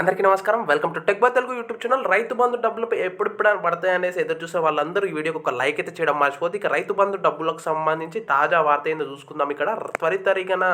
అందరికీ నమస్కారం. Welcome to tech by Telugu YouTube channel. Rythu Bandhu డబ్బులు ఎప్పుడెప్పుడు పడతాయి అనేసి ఎదురు చూసే వాళ్ళందరూ ఈ వీడియోకి ఒక లైక్ అయితే చేయడం మర్చిపోతే ఇక రైతు బంధు డబ్బులకు సంబంధించి తాజా వార్త ఏందో చూసుకుందాం. ఇక్కడ త్వరితరిగన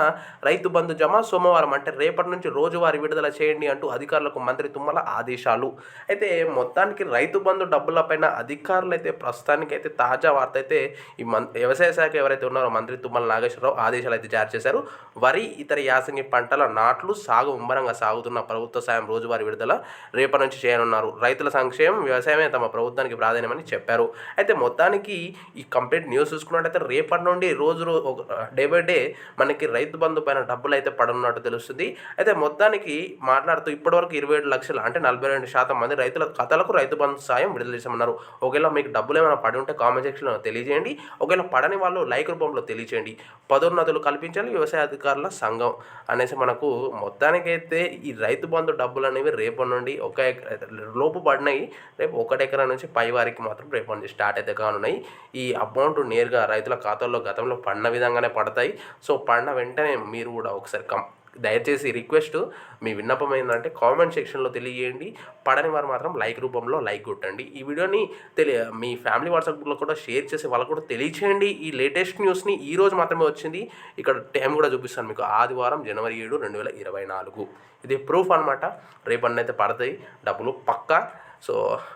రైతు బంధు జమ సోమవారం అంటే రేపటి నుంచి రోజువారీ విడుదల చేయండి అంటూ అధికారులకు మంత్రి తుమ్మల ఆదేశాలు. అయితే మొత్తానికి రైతు బంధు డబ్బులపైన అధికారులు అయితే ప్రస్తుతానికి అయితే తాజా వార్త అయితే ఈ మం వ్యవసాయ శాఖ ఎవరైతే ఉన్నారో మంత్రి తుమ్మల నాగేశ్వరరావు ఆదేశాలు అయితే జారీ చేశారు. వరి ఇతర యాసంగి పంటల నాట్లు సాగు ముమ్మరంగా సాగుతున్న ప్రభుత్వ సాయం రోజువారీ విడుదల రేపటి నుంచి చేయనున్నారు. రైతుల సంక్షేమం వ్యవసాయమే తమ ప్రభుత్వానికి ప్రాధాన్యమని చెప్పారు. అయితే మొత్తానికి ఈ కంప్లీట్ న్యూస్ చూసుకున్నట్టయితే రేపటి నుండి రోజు ఒక డే బై డే మనకి రైతు బంధు పైన డబ్బులు అయితే పడనున్నట్టు తెలుస్తుంది. అయితే మొత్తానికి మాట్లాడుతూ ఇప్పటివరకు ఇరవై ఏడు లక్షలు అంటే నలభై రెండు శాతం మంది రైతుల ఖాతాలకు రైతు బంధు సాయం విడుదల చేశామన్నారు. ఒకవేళ మీకు డబ్బులు ఏమైనా పడి ఉంటే కామెంట్ సెక్షన్లో తెలియజేయండి. ఒకవేళ పడని వాళ్ళు లైక్ రూపంలో తెలియజేయండి పదోన్నతులు కల్పించాలి వ్యవసాయ అధికారుల సంఘం అనేసి మనకు మొత్తానికైతే ఈ రైతు బంధు డబ్బులు అనేవి రేపటి నుండి ఒక ఎక- లోపు పడినాయి. రేపు ఒకటి ఎకరా నుంచి పై వారికి మాత్రం రేపటి నుంచి స్టార్ట్ అయితే కానున్నాయి. ఈ అమౌంట్ నేరుగా రైతుల ఖాతాల్లో గతంలో పడిన విధంగానే పడతాయి. సో పడిన వెంటనే మీరు కూడా ఒకసారి కం దయచేసి రిక్వెస్ట్ మీ విన్నపం ఏంటంటే కామెంట్ సెక్షన్లో తెలియజేయండి. పడని వారు మాత్రం లైక్ రూపంలో లైక్ కొట్టండి. ఈ వీడియోని తెలియ మీ ఫ్యామిలీ వాట్సాప్ గ్రూప్లో కూడా షేర్ చేసి వాళ్ళకు కూడా తెలియచేయండి. ఈ లేటెస్ట్ న్యూస్ని ఈ రోజు మాత్రమే వచ్చింది. ఇక్కడ టైం కూడా చూపిస్తాను మీకు. ఆదివారం జనవరి ఏడు రెండు వేల ఇరవై నాలుగు. ఇది ప్రూఫ్ అనమాట రేపన్నైతే పడతాయి. డబ్బులు పక్కా సో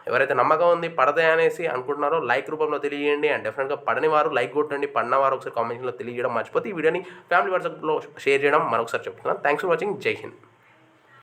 ఎవరైతే నమ్మకం ఉంది పడతాయి అనేసి అనుకుంటున్నారో లైక్ రూపంలో తెలియజేయండి. అండ్ డెఫినెట్గా పడని వారు లైక్ కొట్టండి పడిన వారు ఒకసారి కామెంట్లో తెలియజేయడం మర్చిపోతే ఈ వీడియోని ఫ్యామిలీ వాట్సాప్లో షేర్ చేయడం మరొకసారి చెప్తున్నాను. థ్యాంక్స్ ఫర్ వాచింగ్ జై హింద్